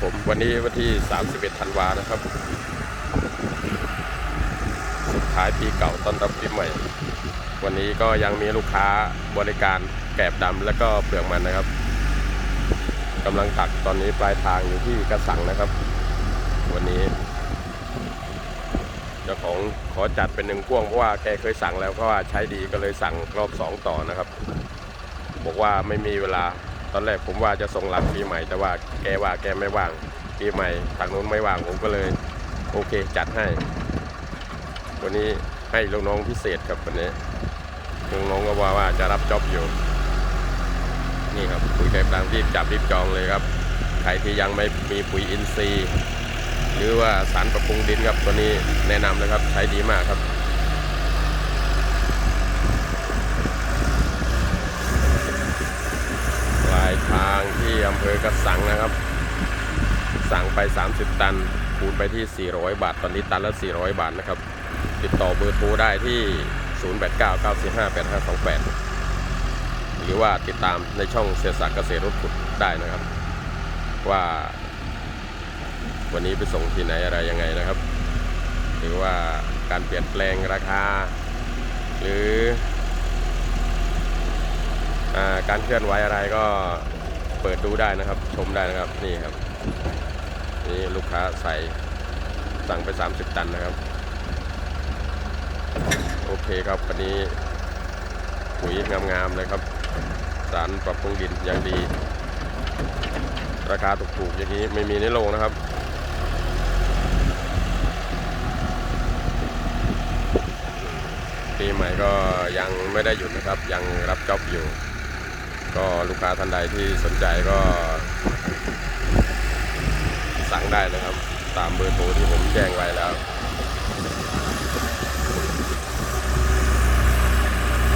ผมวันนี้วันที่ 31 ธันวานะครับ สุดท้ายปีเก่าต้อนรับปีใหม่ วันนี้ก็ยังมีลูกค้าบริการแกบดำและก็เปลือกมันนะครับกำลังตักตอนนี้ปลายทางอยู่ที่กระสังนะครับ วันนี้ เจ้าของขอจัดเป็นหนึ่งพ่วงเพราะว่าแกเคยสั่งแล้วก็ใช้ดีก็เลยสั่งรอบสองต่อนะครับ บอกว่าไม่มีเวลา ตอนแรกผมว่าจะส่งหลังปีใหม่แต่ว่าแกว่าแกไม่ว่างปีใหม่ทางนู้นไม่ว่างผมก็เลย โอเคจัดให้ วันนี้ให้ลูกน้องพิเศษครับวันนี้ลูกน้องก็ว่าว่าจะรับจ็อบอยู่ นี่ครับปุ๋ยแกบดังรีบจับรีบจองเลยครับใครที่ยังไม่มีปุ๋ยอินทรีย์ หรือว่าสารปรับปรุงดินครับตัวนี้แนะนำเลยครับใช้ดีมากครับ ปลายทางที่อำเภอกระสังนะครับ สั่งไป 30 ตัน คูณไปที่ 400 บาท ตอนนี้ตันละ 400 บาทนะครับ ติดต่อเบอร์โทรได้ที่ 0899458528 หรือว่าติดตามในช่องเสียสักเกษตรรถขุดได้นะครับ ว่า วันนี้ไปส่งที่ไหนอะไรยังไงนะครับ หรือว่าการเปลี่ยนแปลงราคา หรืออการเคลื่อนไหวอะไรก็ เปิดดูได้นะครับ ชมได้นะครับนี่ครับนี่ลูกค้าใส่สั่งไป 30 ตันนะครับ โอเคครับวันนี้ปุ๋ยงามๆเลยครับ สารปรับปรุงดินอย่างดี ราคาถูกๆอย่างนี้ไม่มีในโลกนะครับปีใหม่ก็ยังไม่ได้หยุดนะครับ ยังรับจ็อบอยู่ ก็ลูกค้าท่านใดที่สนใจก็ สั่งได้นะครับ ตามเบอร์โทรที่ผมแจ้งไว้แล้ว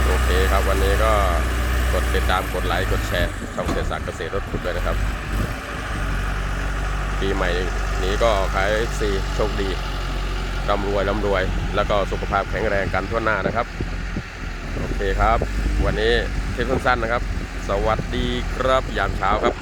โอเคครับวันนี้ก็กดติดตามกดไลค์กดแชร์ช่องเสียศักดิ์เกษตรรถขุดด้วยนะครับ ปีใหม่นี้ก็ขายซีโชคดีร่ำรวยร่ำรวย แล้วก็สุขภาพแข็งแรงกันทั่วหน้านะครับ โอเคครับ วันนี้คลิปสั้นๆนะครับ สวัสดีครับยามเช้าครับ